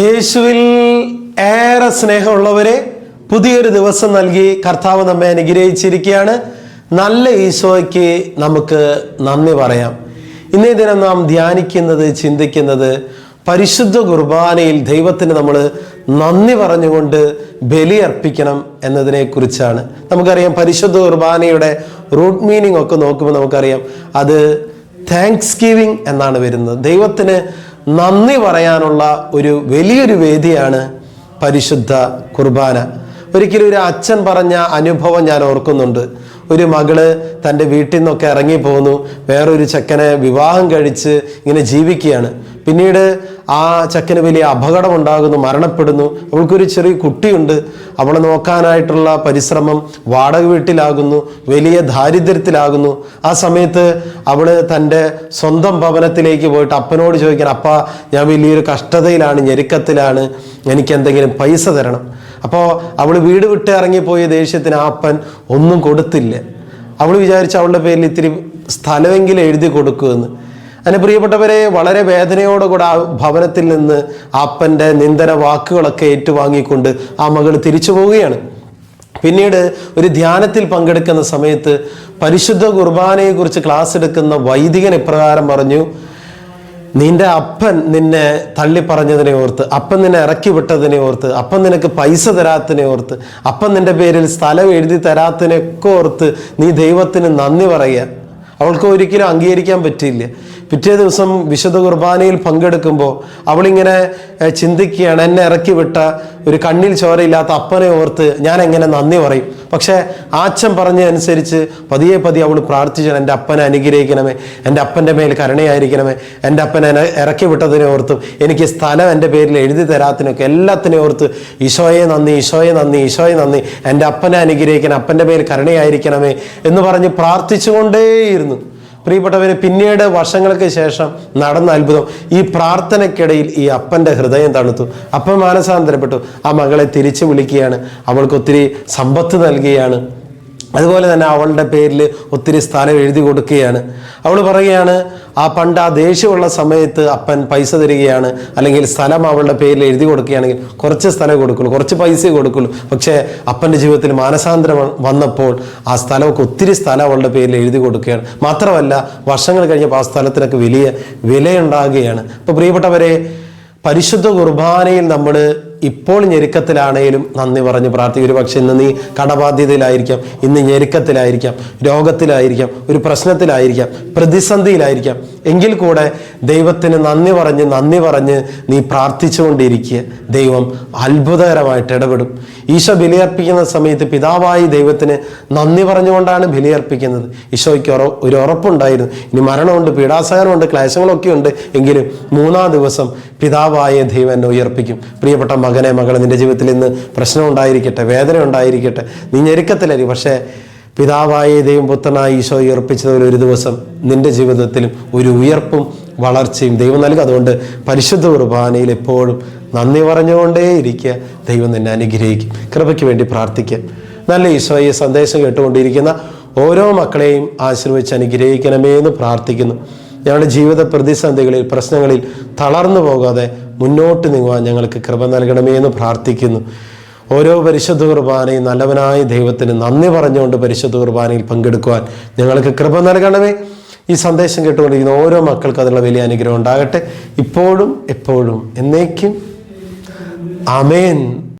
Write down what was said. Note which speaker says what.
Speaker 1: യേശുവിൽ ഏറെ സ്നേഹമുള്ളവരെ പുതിയൊരു ദിവസം നൽകി കർത്താവ് നമ്മെ അനുഗ്രഹിച്ചിരിക്കുകയാണ്. നല്ല ഈശോയ്ക്ക് നമുക്ക് നന്ദി പറയാം. ഇന്നേ ദിനം നാം ധ്യാനിക്കുന്നത് ചിന്തിക്കുന്നത് പരിശുദ്ധ കുർബാനയിൽ ദൈവത്തിന് നമ്മൾ നന്ദി പറഞ്ഞുകൊണ്ട് ബലിയർപ്പിക്കണം എന്നതിനെക്കുറിച്ചാണ്. നമുക്കറിയാം പരിശുദ്ധ കുർബാനയുടെ റൂട്ട് മീനിങ് ഒക്കെ നോക്കുമ്പോൾ നമുക്കറിയാം അത് താങ്ക്സ് ഗിവിങ് എന്നാണ് വരുന്നത്. ദൈവത്തിന് നന്ദി പറയാനുള്ള ഒരു വലിയൊരു വേദിയാണ് പരിശുദ്ധ കുർബാന. ഒരിക്കലും ഒരു അച്ഛൻ പറഞ്ഞ അനുഭവം ഞാൻ ഓർക്കുന്നുണ്ട്. ഒരു മകൾ തന്റെ വീട്ടിൽ നിന്നൊക്കെ ഇറങ്ങി പോന്നു. വേറൊരു ചെക്കനെ വിവാഹം കഴിച്ച് ഇങ്ങനെ ജീവിക്കുകയാണ്. പിന്നീട് ആ ചെക്കന് വലിയ അപകടം ഉണ്ടാകുന്നു മരണപ്പെടുന്നു. അവൾക്കൊരു ചെറിയ കുട്ടിയുണ്ട്. അവളെ നോക്കാനായിട്ടുള്ള പരിശ്രമം വാടക വീട്ടിലാകുന്നു വലിയ ദാരിദ്ര്യത്തിലാകുന്നു. ആ സമയത്ത് അവൾ തന്റെ സ്വന്തം ഭവനത്തിലേക്ക് പോയിട്ട് അപ്പനോട് ചോദിക്കണം അപ്പ ഞാൻ വലിയൊരു കഷ്ടതയിലാണ് ഞെരുക്കത്തിലാണ് എനിക്ക് എന്തെങ്കിലും പൈസ തരണം. അപ്പോൾ അവൾ വീട് വിട്ട് ഇറങ്ങിപ്പോയ ദേഷ്യത്തിന് അപ്പൻ ഒന്നും കൊടുത്തില്ല. അവൾ വിചാരിച്ച അവളുടെ പേരിൽ ഇത്തിരി സ്ഥലമെങ്കിലും എഴുതി കൊടുക്കുമെന്ന് അതിന് പ്രിയപ്പെട്ടവരെ വളരെ വേദനയോടുകൂടെ ആ ഭവനത്തിൽ നിന്ന് അപ്പന്റെ നിന്ദന വാക്കുകളൊക്കെ ഏറ്റുവാങ്ങിക്കൊണ്ട് ആ മകൾ തിരിച്ചു പോവുകയാണ്. പിന്നീട് ഒരു ധ്യാനത്തിൽ പങ്കെടുക്കുന്ന സമയത്ത് പരിശുദ്ധ കുർബാനയെക്കുറിച്ച് ക്ലാസ് എടുക്കുന്ന വൈദികൻ ഇപ്രകാരം പറഞ്ഞു നിന്റെ അപ്പൻ നിന്നെ തള്ളി പറഞ്ഞതിനെ ഓർത്ത് അപ്പൻ നിന്നെ ഇറക്കി വിട്ടതിനെ ഓർത്ത് അപ്പൻ നിനക്ക് പൈസ തരാത്തതിനെ ഓർത്ത് അപ്പൻ നിന്റെ പേരിൽ സ്ഥലം എഴുതി തരാത്തതിനൊക്കെ ഓർത്ത് നീ ദൈവത്തിന് നന്ദി പറയുക. അവൾക്ക് ഒരിക്കലും അംഗീകരിക്കാൻ പറ്റിയില്ല. പിറ്റേ ദിവസം വിശുദ്ധ കുർബാനയിൽ പങ്കെടുക്കുമ്പോൾ അവളിങ്ങനെ ചിന്തിക്കുകയാണ് എന്നെ ഇറക്കി വിട്ട ഒരു കണ്ണിൽ ചോരയില്ലാത്ത അപ്പനെ ഓർത്ത് ഞാൻ എങ്ങനെ നന്ദി പറയും? പക്ഷേ ആച്ചൻ പറഞ്ഞതനുസരിച്ച് പതിയെ പതിയെ അവൾ പ്രാർത്ഥിച്ചാൽ എന്റെ അപ്പനെ അനുഗ്രഹിക്കണമേ എന്റെ അപ്പന്റെ മേൽ കരുണയായിരിക്കണമേ എന്റെ അപ്പനെ ഇറക്കി വിട്ടതിനെ ഓർത്തും എനിക്ക് സ്ഥലം എന്റെ പേരിൽ എഴുതി തരാത്തിനൊക്കെ എല്ലാത്തിനെ ഓർത്ത് ഈശോയെ നന്ദി ഈശോയെ നന്ദി ഈശോയെ നന്ദി എന്റെ അപ്പനെ അനുഗ്രഹിക്കണം അപ്പന്റെ മേൽ കരുണയായിരിക്കണമേ എന്ന് പറഞ്ഞ് പ്രാർത്ഥിച്ചുകൊണ്ടേയിരുന്നു. പ്രിയപ്പെട്ടവരെ പിന്നീട് വർഷങ്ങൾക്ക് ശേഷം നടന്ന അത്ഭുതം. ഈ പ്രാർത്ഥനയ്ക്കിടയിൽ ഈ അപ്പന്റെ ഹൃദയം തണുത്തു. അപ്പൻ മാനസാന്തരപ്പെട്ടു. ആ മകളെ തിരിച്ചു വിളിക്കുകയാണ്. അവൾക്ക് ഒത്തിരി സമ്പത്ത് നൽകുകയാണ്. അതുപോലെ തന്നെ അവളുടെ പേരിൽ ഒത്തിരി സ്ഥാനം എഴുതി കൊടുക്കുകയാണ്. അവൾ പറയുകയാണ് ആ പണ്ട് ആ ദേഷ്യമുള്ള സമയത്ത് അപ്പൻ പൈസ തരികയാണ്. അല്ലെങ്കിൽ സ്ഥലം അവളുടെ പേരിൽ എഴുതി കൊടുക്കുകയാണെങ്കിൽ കുറച്ച് സ്ഥലം കൊടുക്കുള്ളൂ കുറച്ച് പൈസ കൊടുക്കുള്ളൂ. പക്ഷേ അപ്പന്റെ ജീവിതത്തിൽ മാനസാന്തരം വന്നപ്പോൾ ആ സ്ഥലമൊക്കെ ഒത്തിരി സ്ഥലം അവളുടെ പേരിൽ എഴുതി കൊടുക്കുകയാണ്. മാത്രമല്ല വർഷങ്ങൾ കഴിഞ്ഞപ്പോൾ ആ സ്ഥലത്തിനൊക്കെ വലിയ വിലയുണ്ടാകുകയാണ്. അപ്പോൾ പ്രിയപ്പെട്ടവരെ പരിശുദ്ധ കുർബാനയിൽ നമ്മൾ ഇപ്പോൾ ഞെരുക്കത്തിലാണേലും നന്ദി പറഞ്ഞ് പ്രാർത്ഥിക്കും. ഒരു പക്ഷേ ഇന്ന് നീ കടബാധ്യതയിലായിരിക്കാം. ഇന്ന് ഞെരുക്കത്തിലായിരിക്കാം. രോഗത്തിലായിരിക്കാം. ഒരു പ്രശ്നത്തിലായിരിക്കാം. പ്രതിസന്ധിയിലായിരിക്കാം. എങ്കിൽ കൂടെ ദൈവത്തിന് നന്ദി പറഞ്ഞ് നന്ദി പറഞ്ഞ് നീ പ്രാർത്ഥിച്ചുകൊണ്ടിരിക്കുക. ദൈവം അത്ഭുതകരമായിട്ട് ഇടപെടും. ഈശോ ബലിയർപ്പിക്കുന്ന സമയത്ത് പിതാവായി ദൈവത്തിന് നന്ദി പറഞ്ഞുകൊണ്ടാണ് ബലിയർപ്പിക്കുന്നത്. ഈശോയ്ക്ക് ഒരു ഉറപ്പുണ്ടായിരുന്നു. ഇനി മരണമുണ്ട് പീഡാസഹനമുണ്ട് ക്ലേശങ്ങളൊക്കെ ഉണ്ട് എങ്കിലും മൂന്നാം ദിവസം പിതാവായ ദൈവം എന്നെ ഉയർപ്പിക്കും. പ്രിയപ്പെട്ട മകനെ മകളെ നിന്റെ ജീവിതത്തിൽ ഇന്ന് പ്രശ്നം ഉണ്ടായിരിക്കട്ടെ വേദന ഉണ്ടായിരിക്കട്ടെ നീ ഞെരുക്കത്തിലായിരിക്കും പക്ഷേ പിതാവായ ദൈവം പുത്രനായി ഈശോ ഉയർപ്പിച്ചതുപോലെ ഒരു ദിവസം നിന്റെ ജീവിതത്തിലും ഒരു ഉയർപ്പും വളർച്ചയും ദൈവം നൽകും. അതുകൊണ്ട് പരിശുദ്ധ കുർബാനയിൽ എപ്പോഴും നന്ദി പറഞ്ഞുകൊണ്ടേ ഇരിക്കുക ദൈവം നിന്നെ അനുഗ്രഹിക്കും. കൃപയ്ക്ക് വേണ്ടി പ്രാർത്ഥിക്കാം. നല്ല ഈശോയെ സന്ദേശം കേട്ടുകൊണ്ടിരിക്കുന്ന ഓരോ മക്കളെയും ആശീർവദിച്ച് അനുഗ്രഹിക്കണമേ എന്ന് പ്രാർത്ഥിക്കുന്നു. ഞങ്ങളുടെ ജീവിത പ്രതിസന്ധികളിൽ പ്രശ്നങ്ങളിൽ തളർന്നു പോകാതെ മുന്നോട്ട് നീങ്ങുവാൻ ഞങ്ങൾക്ക് കൃപ നൽകണമേ എന്ന് പ്രാർത്ഥിക്കുന്നു. ഓരോ പരിശുദ്ധ കുർബാനയും നല്ലവനായ ദൈവത്തിന് നന്ദി പറഞ്ഞുകൊണ്ട് പരിശുദ്ധ കുർബാനയിൽ പങ്കെടുക്കുവാൻ ഞങ്ങൾക്ക് കൃപ നൽകണമേ. ഈ സന്ദേശം കേട്ടുകൊണ്ടിരിക്കുന്ന ഓരോ മക്കൾക്ക് അതിനുള്ള വലിയ അനുഗ്രഹം ഉണ്ടാകട്ടെ. ഇപ്പോഴും എപ്പോഴും എന്നേക്കും. അമേൻ